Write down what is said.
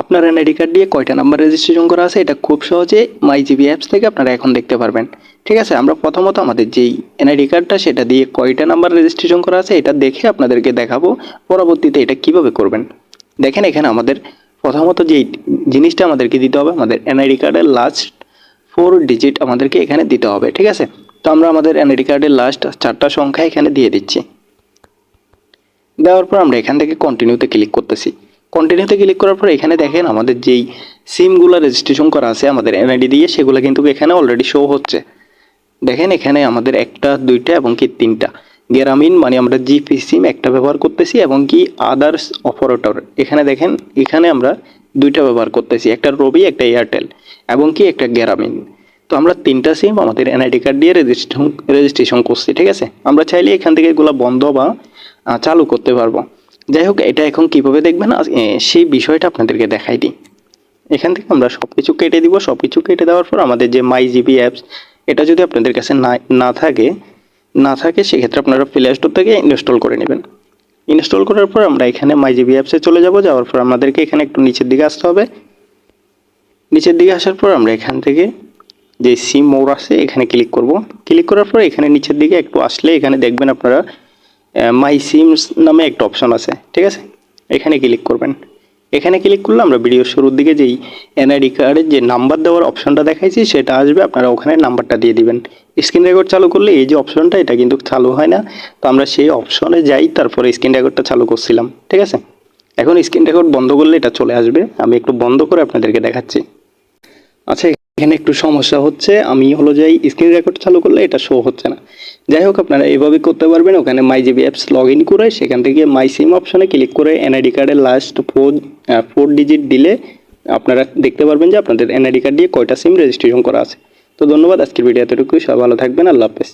আপনার NID card দিয়ে কয়টা নাম্বার রেজিস্ট্রেশন করা আছে, এটা খুব সহজে মাই জিবি অ্যাপস থেকে আপনারা এখন দেখতে পারবেন। ঠিক আছে, আমরা প্রথমত আমাদের যেই এনআইডি কার্ডটা সেটা দিয়ে কয়টা নাম্বার রেজিস্ট্রেশন করা আছে, এটা দেখে আপনাদেরকে দেখাবো, পরবর্তীতে এটা কীভাবে করবেন। দেখেন, এখানে আমাদের প্রথমত যেই জিনিসটা আমাদেরকে দিতে হবে, আমাদের এনআইডি কার্ডের লাস্ট ফোর ডিজিট আমাদেরকে এখানে দিতে হবে, ঠিক আছে? তো আমরা আমাদের এনআইডি কার্ডের লাস্ট চারটা সংখ্যা এখানে দিয়ে দিচ্ছি। দেওয়ার পর আমরা এখান থেকে কন্টিনিউতে ক্লিক করতেছি। কন্টিনিউতে ক্লিক করার পর এখানে দেখেন আমাদের যেই সিমগুলো রেজিস্ট্রেশন করা আছে আমাদের এনআইডি দিয়ে, সেগুলো কিন্তু এখানে অলরেডি শো হচ্ছে। দেখেন এখানে আমাদের একটা, দুইটা এবং কি তিনটা। গ্রামীণ মানে আমরা জিপি সিম একটা ব্যবহার করতেছি এবং কি আদার্স অপারেটর এখানে দেখেন, এখানে আমরা দুইটা ব্যবহার করতেছি, একটা রবি একটা এয়ারটেল এবং কি একটা গ্রামীণ তো আমরা তিনটা সিম আমাদের এনআইডি কার্ড দিয়ে রেজিস্ট্রেশন রেজিস্ট্রেশন করছি, ঠিক আছে? আমরা চাইলে এখান থেকে এগুলো বন্ধ বা চালু করতে পারব। যাই হোক, এটা এখন কীভাবে দেখবেন? সেই বিষয়টা আপনাদেরকে দেখাই দিই। এখান থেকে আমরা সব কিছু কেটে দিব। সব কিছু কেটে দেওয়ার পর আমাদের যে মাই জিবি অ্যাপস এটা যদি আপনাদের কাছে না না থাকে না থাকে, সেক্ষেত্রে আপনারা প্লে স্টোর থেকে ইনস্টল করে নেবেন। ইনস্টল করার পর আমরা এখানে মাই জিবি অ্যাপসে চলে যাব। যাওয়ার পর আমাদেরকে এখানে একটু নিচের দিকে আসতে হবে। নিচের দিকে আসার পর আমরা এখান থেকে যে সিম মোর আছে, এখানে ক্লিক করব। ক্লিক করার পর এখানে নিচের দিকে একটু আসলে এখানে দেখবেন আপনারা মাই সিমস নামে একটা অপশন আছে, ঠিক আছে? এখানে ক্লিক করবেন। এখানে ক্লিক করলে আমরা ভিডিওর শুরুর দিকে যেই এনআইডি কার্ডের যে নাম্বার দেওয়ার অপশনটা দেখাইছি, সেটা আসবে, আপনারা ওখানে নাম্বারটা দিয়ে দিবেন। স্ক্রিন রেকর্ড চালু করলে এই যে অপশনটা এটা কিন্তু চালু হয় না। তো আমরা সেই অপশনে যাই, তারপরে স্ক্রিন রেকর্ডটা চালু করছিলাম, ঠিক আছে? এখন স্ক্রিন রেকর্ড বন্ধ করলে এটা চলে আসবে। আমি একটু বন্ধ করে আপনাদেরকে দেখাচ্ছি। আচ্ছা এখানে একটু সমস্যা হচ্ছে, আমি হলো যাই স্ক্রিন রেকর্ড চালু করলে এটা শো হচ্ছে না। যাই হোক, আপনারা এইভাবে করতে পারবেন, ওখানে my GB apps log in করে, সেখান থেকে মাই সিম অপশানে ক্লিক করে এনআইডি কার্ডের লাস্ট ফোর ফোর ডিজিট দিলে আপনারা দেখতে পারবেন যে আপনাদের এনআইডি কার্ড দিয়ে কয়টা সিম রেজিস্ট্রেশন করা আছে। তো ধন্যবাদ, আজকের ভিডিও এতটুকুই, সবাই ভালো থাকবেন, আল্লাহ হাফেজ।